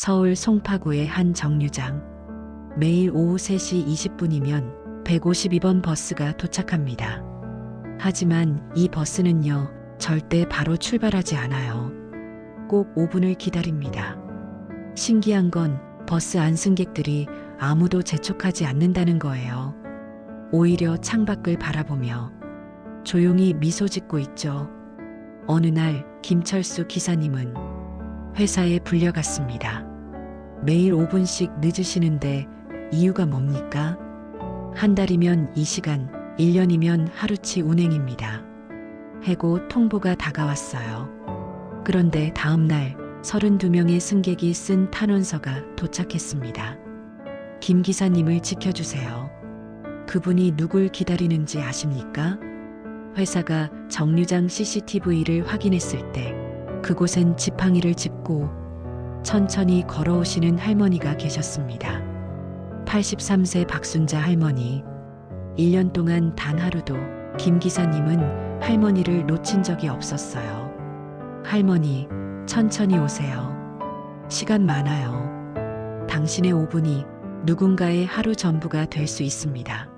서울 송파구의 한 정류장. 매일 오후 3시 20분이면 152번 버스가 도착합니다. 하지만 이 버스는요, 절대 바로 출발하지 않아요. 꼭 5분을 기다립니다. 신기한 건 버스 안승객들이 아무도 재촉하지 않는다는 거예요. 오히려 창밖을 바라보며 조용히 미소 짓고 있죠. 어느 날 김철수 기사님은 회사에 불려갔습니다. 매일 5분씩 늦으시는데 이유가 뭡니까? 한 달이면 이 시간, 1년이면 하루치 운행입니다. 해고 통보가 다가왔어요. 그런데 다음 날 32명의 승객이 쓴 탄원서가 도착했습니다. 김 기사님을 지켜주세요. 그분이 누굴 기다리는지 아십니까? 회사가 정류장 CCTV를 확인했을 때 그곳엔 지팡이를 짚고 천천히 걸어오시는 할머니가 계셨습니다. 83세 박순자 할머니. 1년 동안 단 하루도 김 기사님은 할머니를 놓친 적이 없었어요. 할머니, 천천히 오세요. 시간 많아요. 당신의 5분이 누군가의 하루 전부가 될 수 있습니다.